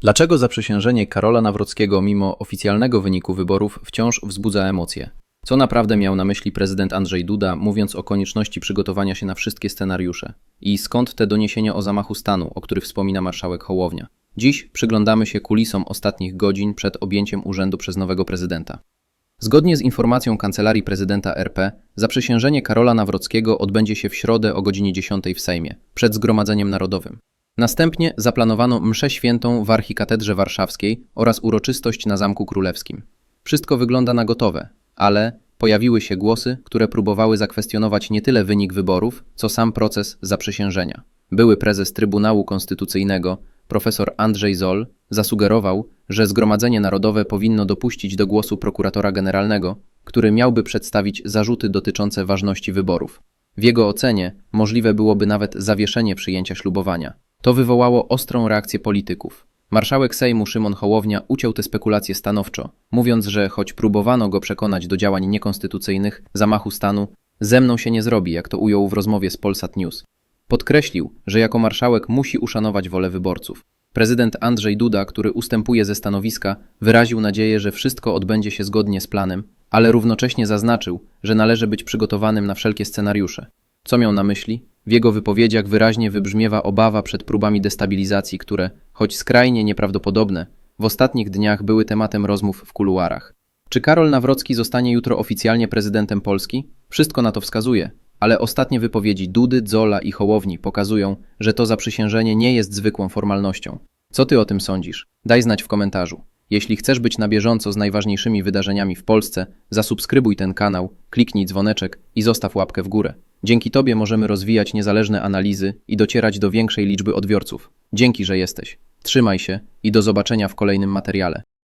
Dlaczego zaprzysiężenie Karola Nawrockiego mimo oficjalnego wyniku wyborów wciąż wzbudza emocje? Co naprawdę miał na myśli prezydent Andrzej Duda, mówiąc o konieczności przygotowania się na wszystkie scenariusze? I skąd te doniesienia o zamachu stanu, o których wspomina marszałek Hołownia? Dziś przyglądamy się kulisom ostatnich godzin przed objęciem urzędu przez nowego prezydenta. Zgodnie z informacją Kancelarii Prezydenta RP, zaprzysiężenie Karola Nawrockiego odbędzie się w środę o godzinie 10 w Sejmie, przed Zgromadzeniem Narodowym. Następnie zaplanowano mszę świętą w Archikatedrze Warszawskiej oraz uroczystość na Zamku Królewskim. Wszystko wygląda na gotowe, ale pojawiły się głosy, które próbowały zakwestionować nie tyle wynik wyborów, co sam proces zaprzysiężenia. Były prezes Trybunału Konstytucyjnego, profesor Andrzej Zoll, zasugerował, że Zgromadzenie Narodowe powinno dopuścić do głosu prokuratora generalnego, który miałby przedstawić zarzuty dotyczące ważności wyborów. W jego ocenie możliwe byłoby nawet zawieszenie przyjęcia ślubowania. To wywołało ostrą reakcję polityków. Marszałek Sejmu Szymon Hołownia uciął te spekulacje stanowczo, mówiąc, że choć próbowano go przekonać do działań niekonstytucyjnych, zamachu stanu, ze mną się nie zrobi, jak to ujął w rozmowie z Polsat News. Podkreślił, że jako marszałek musi uszanować wolę wyborców. Prezydent Andrzej Duda, który ustępuje ze stanowiska, wyraził nadzieję, że wszystko odbędzie się zgodnie z planem, ale równocześnie zaznaczył, że należy być przygotowanym na wszelkie scenariusze. Co miał na myśli? W jego wypowiedziach wyraźnie wybrzmiewa obawa przed próbami destabilizacji, które, choć skrajnie nieprawdopodobne, w ostatnich dniach były tematem rozmów w kuluarach. Czy Karol Nawrocki zostanie jutro oficjalnie prezydentem Polski? Wszystko na to wskazuje, ale ostatnie wypowiedzi Dudy, Zola i Hołowni pokazują, że to zaprzysiężenie nie jest zwykłą formalnością. Co ty o tym sądzisz? Daj znać w komentarzu. Jeśli chcesz być na bieżąco z najważniejszymi wydarzeniami w Polsce, zasubskrybuj ten kanał, kliknij dzwoneczek i zostaw łapkę w górę. Dzięki Tobie możemy rozwijać niezależne analizy i docierać do większej liczby odbiorców. Dzięki, że jesteś. Trzymaj się i do zobaczenia w kolejnym materiale.